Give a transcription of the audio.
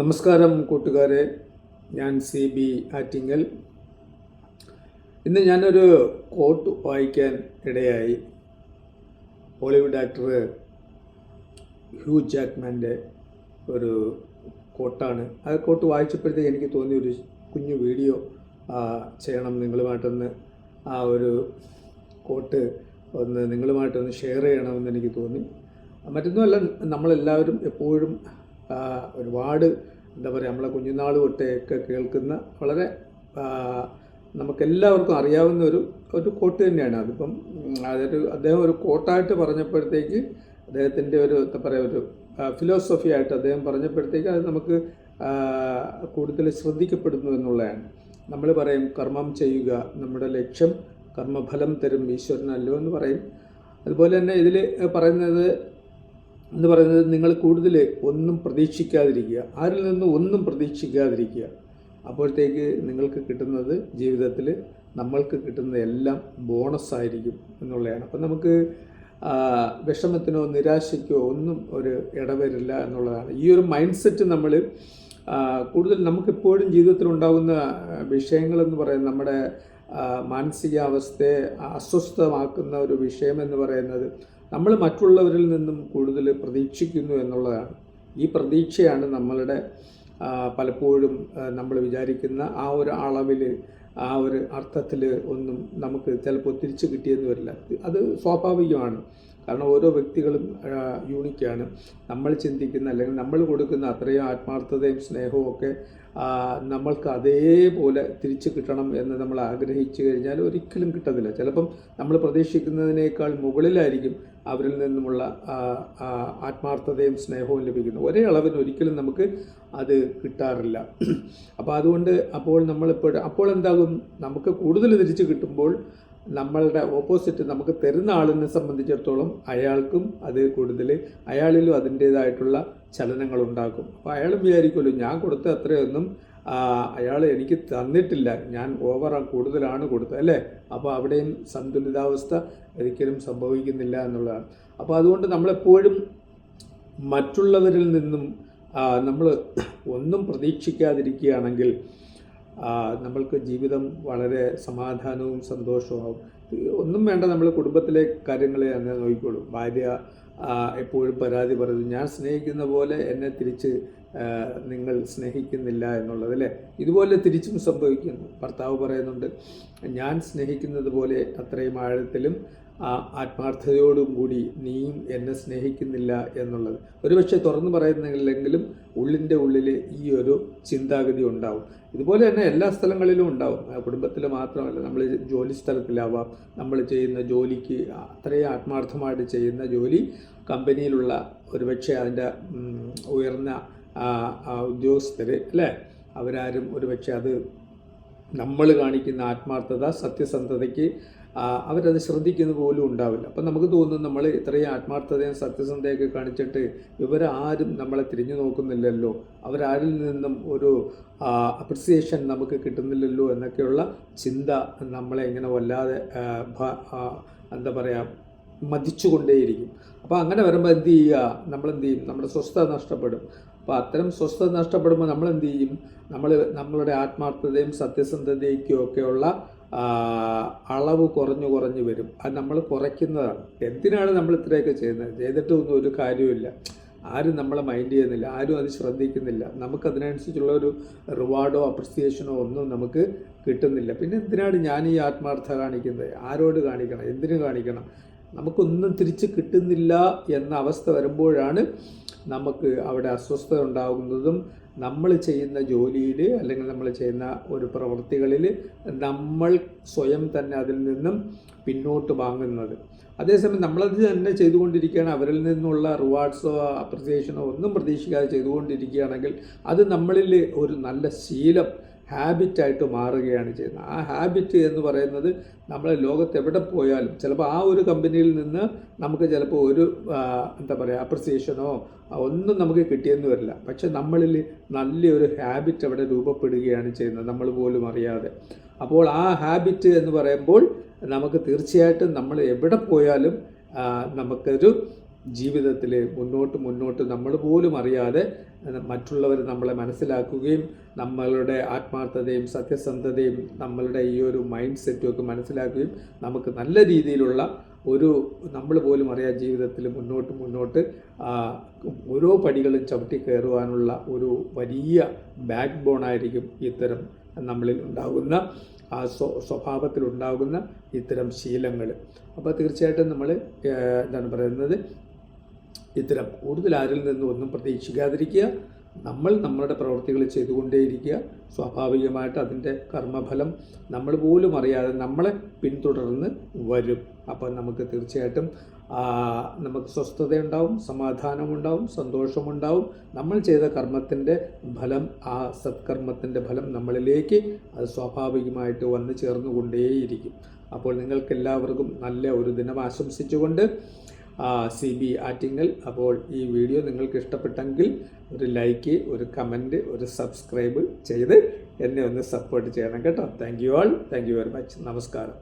നമസ്കാരം കൂട്ടുകാരെ. ഞാൻ സി ബി ആറ്റിങ്ങൽ. ഇന്ന് ഞാനൊരു കോട്ട് വായിക്കാൻ ഇടയായി. ഹോളിവുഡ് ആക്ടർ ഹ്യൂ ജാക്മാന്റെ ഒരു കോട്ടാണ് ആ കോട്ട് വായിച്ചപ്പോഴത്തേക്ക് എനിക്ക് തോന്നിയ ഒരു കുഞ്ഞു വീഡിയോ ചെയ്യണം നിങ്ങളുമായിട്ടൊന്ന് ആ ഒരു കോട്ട് ഒന്ന് നിങ്ങളുമായിട്ടൊന്ന് ഷെയർ ചെയ്യണമെന്ന് എനിക്ക് തോന്നി. മറ്റൊന്നുമല്ല നമ്മളെല്ലാവരും എപ്പോഴും ഒരുപാട് എന്താ പറയുക നമ്മളെ കുഞ്ഞുനാൾ തൊട്ടേക്ക് കേൾക്കുന്ന വളരെ നമുക്കെല്ലാവർക്കും അറിയാവുന്ന ഒരു ഒരു കോട്ട് തന്നെയാണ്. അതിപ്പം അതൊരു അദ്ദേഹം ഒരു കോട്ടായിട്ട് പറഞ്ഞപ്പോഴത്തേക്ക് അദ്ദേഹത്തിന്റെ ഒരു എന്താ പറയുക ഒരു ഫിലോസഫി ആയിട്ട് അദ്ദേഹം പറഞ്ഞപ്പോഴത്തേക്ക് അത് നമുക്ക് കൂടുതൽ ശ്രദ്ധിക്കപ്പെടുന്നു എന്നുള്ളതാണ്. നമ്മൾ പറയും കർമ്മം ചെയ്യുക നമ്മുടെ ലക്ഷ്യം കർമ്മഫലം തരും ഈശ്വരനല്ലോ എന്ന് പറയും. അതുപോലെ തന്നെ ഇതിൽ പറയുന്നത് എന്ന് പറയുന്നത് നിങ്ങൾ കൂടുതൽ ഒന്നും പ്രതീക്ഷിക്കാതിരിക്കുക. ആരിൽ നിന്നും ഒന്നും പ്രതീക്ഷിക്കാതിരിക്കുക. അപ്പോഴത്തേക്ക് നിങ്ങൾക്ക് കിട്ടുന്നത് ജീവിതത്തിൽ നമ്മൾക്ക് കിട്ടുന്ന എല്ലാം ബോണസ് ആയിരിക്കും എന്നുള്ളതാണ്. അപ്പം നമുക്ക് വിഷമത്തിനോ നിരാശയ്ക്കോ ഒന്നും ഒരു ഇടവരില്ല എന്നുള്ളതാണ്. ഈ ഒരു മൈൻഡ് സെറ്റ് നമ്മൾ കൂടുതൽ നമുക്കെപ്പോഴും ജീവിതത്തിൽ ഉണ്ടാകുന്ന വിഷയങ്ങളെന്ന് പറയുന്നത് നമ്മുടെ മാനസികാവസ്ഥയെ അസ്വസ്ഥമാക്കുന്ന ഒരു വിഷയമെന്ന് പറയുന്നത് നമ്മൾ മറ്റുള്ളവരിൽ നിന്നും കൂടുതൽ പ്രതീക്ഷിക്കുന്നു എന്നുള്ളതാണ്. ഈ പ്രതീക്ഷയാണ് നമ്മളുടെ പലപ്പോഴും നമ്മൾ വിചാരിക്കുന്ന ആ ഒരു അളവിൽ ആ ഒരു അർത്ഥത്തിൽ ഒന്നും നമുക്ക് ചിലപ്പോൾ തിരിച്ചു കിട്ടിയെന്ന് വരില്ല. അത് സ്വാഭാവികമാണ്. കാരണം ഓരോ വ്യക്തികളും യൂണിക്കാണ് നമ്മൾ ചിന്തിക്കുന്ന അല്ലെങ്കിൽ നമ്മൾ കൊടുക്കുന്ന അത്രയും ആത്മാർത്ഥതയും സ്നേഹവും ഒക്കെ നമ്മൾക്ക് അതേപോലെ തിരിച്ചു കിട്ടണം എന്ന് നമ്മൾ ആഗ്രഹിച്ചു കഴിഞ്ഞാൽ ഒരിക്കലും കിട്ടത്തില്ല. ചിലപ്പം നമ്മൾ പ്രതീക്ഷിക്കുന്നതിനേക്കാൾ മുകളിലായിരിക്കും അവരിൽ നിന്നുമുള്ള ആത്മാർത്ഥതയും സ്നേഹവും ലഭിക്കുന്നത്. ഒരേ അളവിന് ഒരിക്കലും നമുക്ക് അത് കിട്ടാറില്ല. അപ്പോൾ അതുകൊണ്ട് അപ്പോൾ നമ്മളിപ്പോൾ അപ്പോൾ എന്താകും? നമുക്ക് കൂടുതൽ തിരിച്ചു കിട്ടുമ്പോൾ നമ്മളുടെ ഓപ്പോസിറ്റ് നമുക്ക് തരുന്ന ആളിനെ സംബന്ധിച്ചിടത്തോളം അയാൾക്കും അത് കൂടുതൽ അയാളിലും അതിന്റേതായിട്ടുള്ള ചലനങ്ങൾ ഉണ്ടാക്കും. അപ്പോൾ അയാൾ വിചാരിക്കുമല്ലോ ഞാൻ കൊടുത്ത അത്രയൊന്നും അയാൾ എനിക്ക് തന്നിട്ടില്ല. ഞാൻ ഓവർ കൂടുതലാണ് കൊടുത്തത്. അല്ലേ? അപ്പോൾ അവിടെയും സന്തുലിതാവസ്ഥ ഒരിക്കലും സംഭവിക്കുന്നില്ല എന്നുള്ളതാണ്. അപ്പോൾ അതുകൊണ്ട് നമ്മളെപ്പോഴും മറ്റുള്ളവരിൽ നിന്നും നമ്മൾ ഒന്നും പ്രതീക്ഷിക്കാതിരിക്കുകയാണെങ്കിൽ നമ്മൾക്ക് ജീവിതം വളരെ സമാധാനവും സന്തോഷവും ഒന്നും വേണ്ട നമ്മൾ കുടുംബത്തിലെ കാര്യങ്ങളെ തന്നെ നോക്കിക്കോളും. ഭാര്യ എപ്പോഴും പരാതി പറയുന്നു ഞാൻ സ്നേഹിക്കുന്ന പോലെ എന്നെ തിരിച്ച് നിങ്ങൾ സ്നേഹിക്കുന്നില്ല എന്നുള്ളത് അല്ലേ? ഇതുപോലെ തിരിച്ചും സംഭവിക്കുന്നു. ഭർത്താവ് പറയുന്നുണ്ട് ഞാൻ സ്നേഹിക്കുന്നത് പോലെ അത്രയും ആഴത്തിലും ആത്മാർത്ഥതയോടും കൂടി നീയും എന്നെ സ്നേഹിക്കുന്നില്ല എന്നുള്ളത്. ഒരുപക്ഷെ തുറന്നു പറയുന്നില്ലെങ്കിലും ഉള്ളിന്റെ ഉള്ളിൽ ഈ ഒരു ചിന്താഗതി ഉണ്ടാവും. ഇതുപോലെ തന്നെ എല്ലാ സ്ഥലങ്ങളിലും ഉണ്ടാവും. കുടുംബത്തിൽ മാത്രമല്ല നമ്മൾ ജോലി സ്ഥലത്തിലാവാം. നമ്മൾ ചെയ്യുന്ന ജോലിക്ക് അത്രയും ആത്മാർത്ഥമായിട്ട് ചെയ്യുന്ന ജോലി കമ്പനിയിലുള്ള ഒരുപക്ഷെ അതിന്റെ ഉയർന്ന ഉദ്യോഗസ്ഥർ അല്ലേ? അവരാരും ഒരുപക്ഷെ അത് നമ്മൾ കാണിക്കുന്ന ആത്മാർത്ഥത സത്യസന്ധതയ്ക്ക് അവരത് ശ്രദ്ധിക്കുന്ന പോലും ഉണ്ടാവില്ല. അപ്പം നമുക്ക് തോന്നും നമ്മൾ ഇത്രയും ആത്മാർത്ഥതയും സത്യസന്ധതയൊക്കെ കാണിച്ചിട്ട് ഇവരാരും നമ്മളെ തിരിഞ്ഞു നോക്കുന്നില്ലല്ലോ. അവരാരിൽ നിന്നും ഒരു അപ്രിസിയേഷൻ നമുക്ക് കിട്ടുന്നില്ലല്ലോ എന്നൊക്കെയുള്ള ചിന്ത നമ്മളെ ഇങ്ങനെ വല്ലാതെ എന്താ പറയുക മതിച്ചുകൊണ്ടേയിരിക്കും. അപ്പോൾ അങ്ങനെ വരുമ്പോൾ എന്ത് ചെയ്യുക? നമ്മളെന്ത് ചെയ്യും? നമ്മുടെ സ്വസ്ഥത നഷ്ടപ്പെടും. അപ്പോൾ അത്തരം സ്വസ്ഥത നഷ്ടപ്പെടുമ്പോൾ നമ്മൾ എന്ത് ചെയ്യും നമ്മൾ നമ്മളുടെ ആത്മാർത്ഥതയും സത്യസന്ധതയ്ക്കും ഒക്കെയുള്ള അളവ് കുറഞ്ഞു കുറഞ്ഞു വരും. അത് നമ്മൾ കുറയ്ക്കുന്നതാണ്. എന്തിനാണ് നമ്മൾ ഇത്രയൊക്കെ ചെയ്യുന്നത്? ചെയ്തിട്ടൊന്നും ഒരു കാര്യമില്ല ആരും നമ്മളെ മൈൻഡ് ചെയ്യുന്നില്ല. ആരും അത് ശ്രദ്ധിക്കുന്നില്ല. നമുക്ക് നമുക്കതിനനുസരിച്ചുള്ള ഒരു റിവാർഡോ അപ്രിസിയേഷനോ ഒന്നും നമുക്ക് കിട്ടുന്നില്ല. പിന്നെ എന്തിനാണ് ഞാൻ ഈ ആത്മാർത്ഥ കാണിക്കുന്നത്? ആരോട് കാണിക്കണം? എന്തിനു കാണിക്കണം? നമുക്കൊന്നും തിരിച്ച് കിട്ടുന്നില്ല എന്ന അവസ്ഥ വരുമ്പോഴാണ് നമുക്ക് അവിടെ അസ്വസ്ഥത ഉണ്ടാകുന്നതും നമ്മൾ ചെയ്യുന്ന ജോലിയിൽ അല്ലെങ്കിൽ നമ്മൾ ചെയ്യുന്ന ഒരു പ്രവൃത്തികളിൽ നമ്മൾ സ്വയം തന്നെ അതിൽ നിന്നും പിന്നോട്ട് വാങ്ങുന്നത്. അതേസമയം നമ്മളത് തന്നെ ചെയ്തുകൊണ്ടിരിക്കുകയാണ്. അവരിൽ നിന്നുള്ള റിവാർഡ്സോ അപ്രിസിയേഷനോ ഒന്നും പ്രതീക്ഷിക്കാതെ ചെയ്തുകൊണ്ടിരിക്കുകയാണെങ്കിൽ അത് നമ്മളിൽ ഒരു നല്ല ശീലം ഹാബിറ്റായിട്ട് മാറുകയാണ് ചെയ്യുന്നത്. ആ ഹാബിറ്റ് എന്ന് പറയുന്നത് നമ്മൾ ലോകത്ത് എവിടെ പോയാലും ചിലപ്പോൾ ആ ഒരു കമ്പനിയിൽ നിന്ന് നമുക്ക് ചിലപ്പോൾ ഒരു എന്താ പറയുക അപ്രിസിയേഷനോ ഒന്നും നമുക്ക് കിട്ടിയെന്ന് വരില്ല. പക്ഷെ നമ്മളിൽ നല്ലൊരു ഹാബിറ്റ് അവിടെ രൂപപ്പെടുകയാണ് ചെയ്യുന്നത് നമ്മൾ പോലും അറിയാതെ. അപ്പോൾ ആ ഹാബിറ്റ് എന്ന് പറയുമ്പോൾ നമുക്ക് തീർച്ചയായിട്ടും നമ്മൾ എവിടെ പോയാലും നമുക്കൊരു ജീവിതത്തിൽ മുന്നോട്ട് മുന്നോട്ട് നമ്മൾ പോലും അറിയാതെ മറ്റുള്ളവർ നമ്മളെ മനസ്സിലാക്കുകയും നമ്മളുടെ ആത്മാർത്ഥതയും സത്യസന്ധതയും നമ്മളുടെ ഈ ഒരു മൈൻഡ് സെറ്റും ഒക്കെ മനസ്സിലാക്കുകയും നമുക്ക് നല്ല രീതിയിലുള്ള ഒരു നമ്മൾ പോലും അറിയാൻ ജീവിതത്തിൽ മുന്നോട്ട് മുന്നോട്ട് ഓരോ പടികളും ചവിട്ടി കയറുവാനുള്ള ഒരു വലിയ ബാക്ക് ബോണായിരിക്കും ഇത്തരം നമ്മളിൽ ഉണ്ടാകുന്ന ആ സ്വ സ്വഭാവത്തിലുണ്ടാകുന്ന ഇത്തരം ശീലങ്ങൾ. അപ്പോൾ തീർച്ചയായിട്ടും നമ്മൾ എന്താണ് പറയുന്നത്? ഇത്തരം കൂടുതൽ ആരിൽ നിന്നും ഒന്നും പ്രതീക്ഷിക്കാതിരിക്കുക. നമ്മൾ നമ്മളുടെ പ്രവൃത്തികൾ ചെയ്തുകൊണ്ടേയിരിക്കുക. സ്വാഭാവികമായിട്ട് അതിന്റെ കർമ്മഫലം നമ്മൾ പോലും അറിയാതെ നമ്മളെ പിന്തുടർന്ന് വരും. അപ്പം നമുക്ക് തീർച്ചയായിട്ടും നമുക്ക് സ്വസ്ഥതയുണ്ടാവും സമാധാനമുണ്ടാവും സന്തോഷമുണ്ടാവും. നമ്മൾ ചെയ്ത കർമ്മത്തിന്റെ ഫലം ആ സത്കർമ്മത്തിന്റെ ഫലം നമ്മളിലേക്ക് അത് സ്വാഭാവികമായിട്ട് വന്നു ചേർന്നുകൊണ്ടേയിരിക്കും. അപ്പോൾ നിങ്ങൾക്കെല്ലാവർക്കും നല്ല ഒരു ദിനം ആശംസിച്ചുകൊണ്ട് സി ബി ആറ്റിങ്ങൽ അപ്പോൾ ഈ വീഡിയോ നിങ്ങൾക്ക് ഇഷ്ടപ്പെട്ടെങ്കിൽ ഒരു ലൈക്ക് ഒരു കമന്റ് ഒരു സബ്സ്ക്രൈബ് ചെയ്ത് എന്നെ ഒന്ന് സപ്പോർട്ട് ചെയ്യണം കേട്ടോ. Thank you all thank you very much നമസ്കാരം.